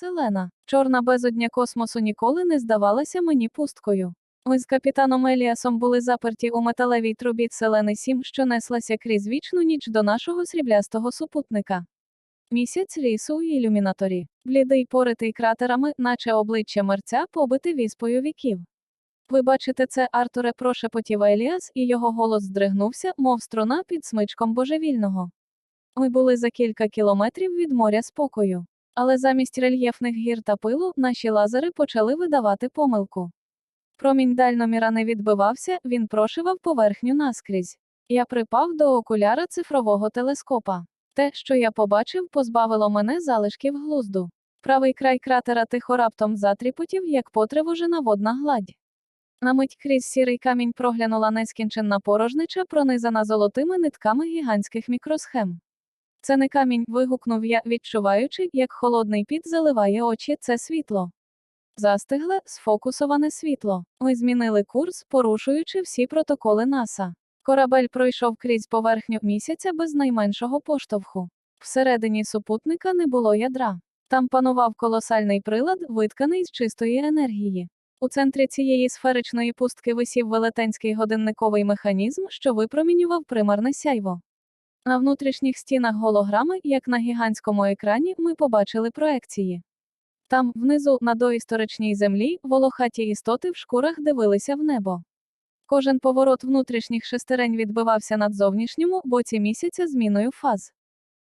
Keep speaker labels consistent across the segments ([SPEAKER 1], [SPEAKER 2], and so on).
[SPEAKER 1] Селена, чорна безодня космосу ніколи не здавалася мені пусткою. Ми з капітаном Еліасом були заперті у металевій трубі Селени 7, що неслася крізь вічну ніч до нашого сріблястого супутника. Місяць ріс у ілюмінаторі, блідий поритий кратерами, наче обличчя мерця, побите віспою віків. Ви бачите це, Артуре, прошепотів Еліас, і його голос здригнувся, мов струна під смичком божевільного. Ми були за кілька кілометрів від моря спокою. Але замість рельєфних гір та пилу наші лазери почали видавати помилку. Промінь дальноміра не відбивався, він прошивав поверхню наскрізь. Я припав до окуляра цифрового телескопа. Те, що я побачив, позбавило мене залишків глузду. Правий край кратера тихо раптом затріпотів, як потривожена водна гладь. На мить крізь сірий камінь проглянула нескінченна порожнича, пронизана золотими нитками гігантських мікросхем. Це не камінь, вигукнув я, відчуваючи, як холодний піт заливає очі, це світло. Застигле, сфокусоване світло. Ми змінили курс, порушуючи всі протоколи НАСА. Корабель пройшов крізь поверхню місяця без найменшого поштовху. Всередині супутника не було ядра. Там панував колосальний прилад, витканий з чистої енергії. У центрі цієї сферичної пустки висів велетенський годинниковий механізм, що випромінював примарне сяйво. На внутрішніх стінах голограми, як на гігантському екрані, ми побачили проекції. Там, внизу, на доісторичній землі, волохаті істоти в шкурах дивилися в небо. Кожен поворот внутрішніх шестерень відбивався над зовнішньому боці місяця зміною фаз.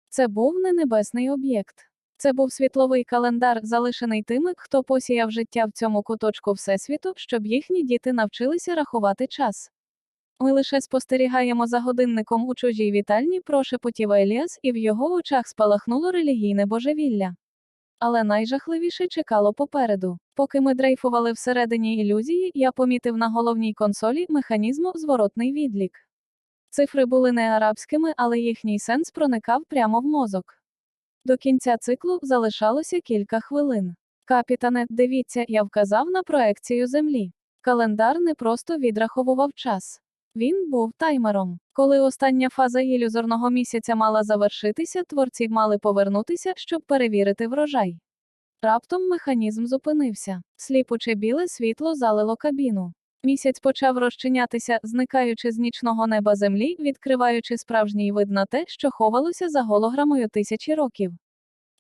[SPEAKER 1] Це був не небесний об'єкт. Це був світловий календар, залишений тими, хто посіяв життя в цьому куточку Всесвіту, щоб їхні діти навчилися рахувати час. Ми лише спостерігаємо за годинником у чужій вітальні, прошепотів Еліас, і в його очах спалахнуло релігійне божевілля. Але найжахливіше чекало попереду. Поки ми дрейфували всередині ілюзії, я помітив на головній консолі механізму зворотний відлік. Цифри були не арабськими, але їхній сенс проникав прямо в мозок. До кінця циклу залишалося кілька хвилин. Капітане, дивіться, я вказав на проекцію Землі. Календар не просто відраховував час. Він був таймером. Коли остання фаза ілюзорного місяця мала завершитися, творці мали повернутися, щоб перевірити врожай. Раптом механізм зупинився. Сліпуче біле світло залило кабіну. Місяць почав розчинятися, зникаючи з нічного неба землі, відкриваючи справжній вид на те, що ховалося за голограмою тисячі років.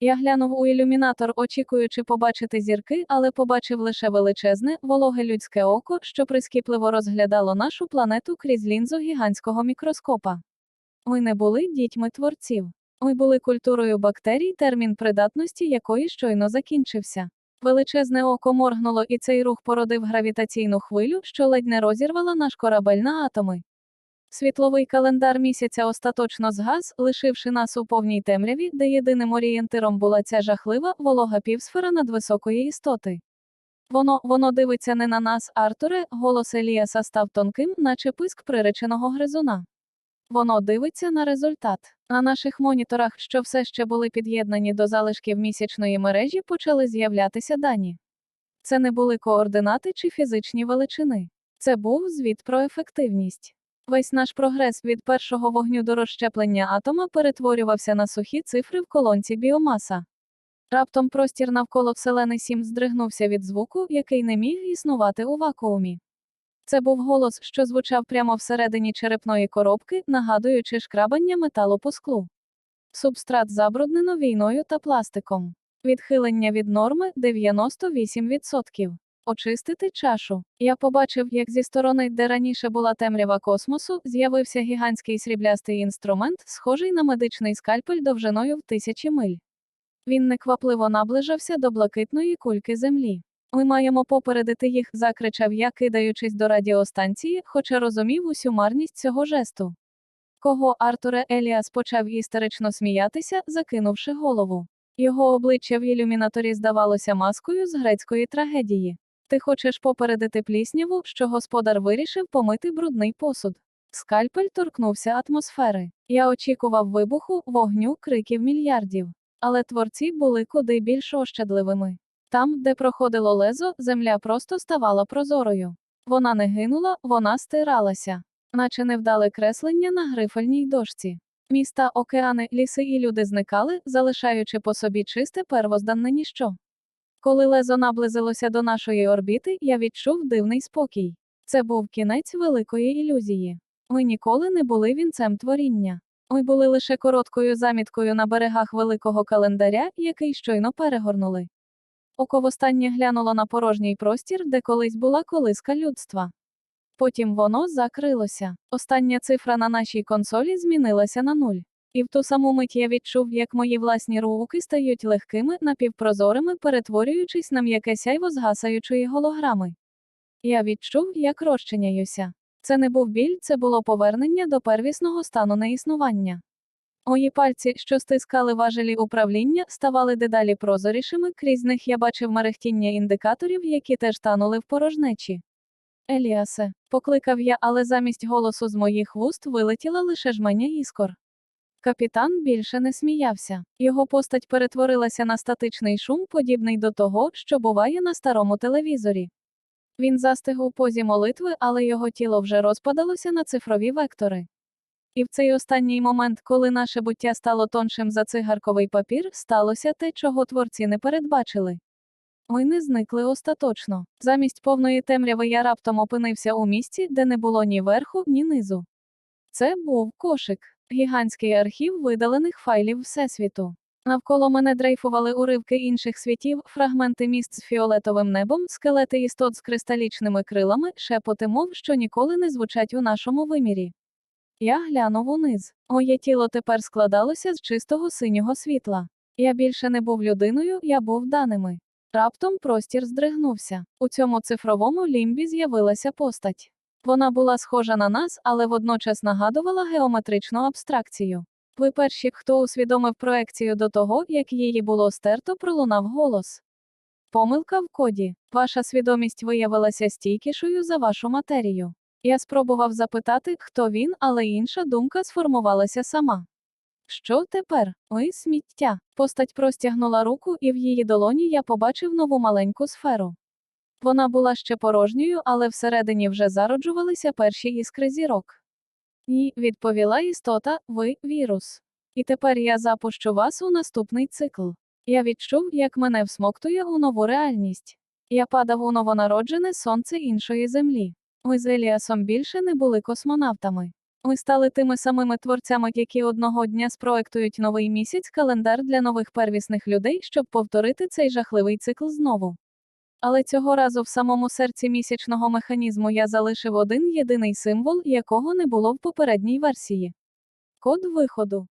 [SPEAKER 1] Я глянув у ілюмінатор, очікуючи побачити зірки, але побачив лише величезне, вологе людське око, що прискіпливо розглядало нашу планету крізь лінзу гігантського мікроскопа. Ми не були дітьми творців. Ми були культурою бактерій, термін придатності якої щойно закінчився. Величезне око моргнуло, і цей рух породив гравітаційну хвилю, що ледь не розірвала наш корабель на атоми. Світловий календар місяця остаточно згас, лишивши нас у повній темряві, де єдиним орієнтиром була ця жахлива, волога півсфера надвисокої істоти. Воно, воно дивиться не на нас, Артуре, голос Еліаса став тонким, наче писк приреченого гризуна. Воно дивиться на результат. На наших моніторах, що все ще були під'єднані до залишків місячної мережі, почали з'являтися дані. Це не були координати чи фізичні величини. Це був звіт про ефективність. Весь наш прогрес від першого вогню до розщеплення атома перетворювався на сухі цифри в колонці біомаса. Раптом простір навколо Вселени 7 здригнувся від звуку, який не міг існувати у вакуумі. Це був голос, що звучав прямо всередині черепної коробки, нагадуючи шкрабання металу по склу. Субстрат забруднено війною та пластиком. Відхилення від норми 98%. Очистити чашу. Я побачив, як зі сторони, де раніше була темрява космосу, з'явився гігантський сріблястий інструмент, схожий на медичний скальпель довжиною в тисячі миль. Він неквапливо наближався до блакитної кульки землі. Ми маємо попередити їх, закричав я, кидаючись до радіостанції, хоча розумів усю марність цього жесту. Кого Артуре Еліас почав істерично сміятися, закинувши голову. Його обличчя в ілюмінаторі здавалося маскою з грецької трагедії. Ти хочеш попередити плісняву, що господар вирішив помити брудний посуд. Скальпель торкнувся атмосфери. Я очікував вибуху, вогню, криків мільярдів. Але творці були куди більш ощадливими. Там, де проходило лезо, земля просто ставала прозорою. Вона не гинула, вона стиралася, наче невдале креслення на грифельній дошці. Міста, океани, ліси і люди зникали, залишаючи по собі чисте первозданне ніщо. Коли лезо наблизилося до нашої орбіти, я відчув дивний спокій. Це був кінець великої ілюзії. Ми ніколи не були вінцем творіння. Ми були лише короткою заміткою на берегах великого календаря, який щойно перегорнули. Око востаннє глянуло на порожній простір, де колись була колиска людства. Потім воно закрилося. Остання цифра на нашій консолі змінилася на нуль. І в ту саму мить я відчув, як мої власні руки стають легкими, напівпрозорими, перетворюючись на м'яке сяйво згасаючої голограми. Я відчув, як розчиняюся. Це не був біль, це було повернення до первісного стану неіснування. Мої пальці, що стискали важелі управління, ставали дедалі прозорішими, крізь них я бачив мерехтіння індикаторів, які теж танули в порожнечі. Еліасе, покликав я, але замість голосу з моїх вуст вилетіла лише жменя іскор. Капітан більше не сміявся. Його постать перетворилася на статичний шум, подібний до того, що буває на старому телевізорі. Він застиг у позі молитви, але його тіло вже розпадалося на цифрові вектори. І в цей останній момент, коли наше буття стало тоншим за цигарковий папір, сталося те, чого творці не передбачили. Ми не зникли остаточно. Замість повної темряви я раптом опинився у місці, де не було ні верху, ні низу. Це був кошик, гігантський архів видалених файлів Всесвіту. Навколо мене дрейфували уривки інших світів, фрагменти міст з фіолетовим небом, скелети істот з кристалічними крилами, шепоти мов, що ніколи не звучать у нашому вимірі. Я глянув униз. Моє тіло тепер складалося з чистого синього світла. Я більше не був людиною, я був даними. Раптом простір здригнувся. У цьому цифровому лімбі з'явилася постать. Вона була схожа на нас, але водночас нагадувала геометричну абстракцію. Ви перші, хто усвідомив проекцію до того, як її було стерто, пролунав голос. Помилка в коді. Ваша свідомість виявилася стійкішою за вашу матерію. Я спробував запитати, хто він, але інша думка сформувалася сама. Що тепер? Ви сміття. Постать простягнула руку, і в її долоні я побачив нову маленьку сферу. Вона була ще порожньою, але всередині вже зароджувалися перші іскри зірок. Ні, відповіла істота, ви вірус. І тепер я запущу вас у наступний цикл. Я відчув, як мене всмоктує у нову реальність. Я падав у новонароджене сонце іншої землі. Ми з Еліасом більше не були космонавтами. Ми стали тими самими творцями, які одного дня спроектують новий місяць календар для нових первісних людей, щоб повторити цей жахливий цикл знову. Але цього разу в самому серці місячного механізму я залишив один єдиний символ, якого не було в попередній версії. Код виходу.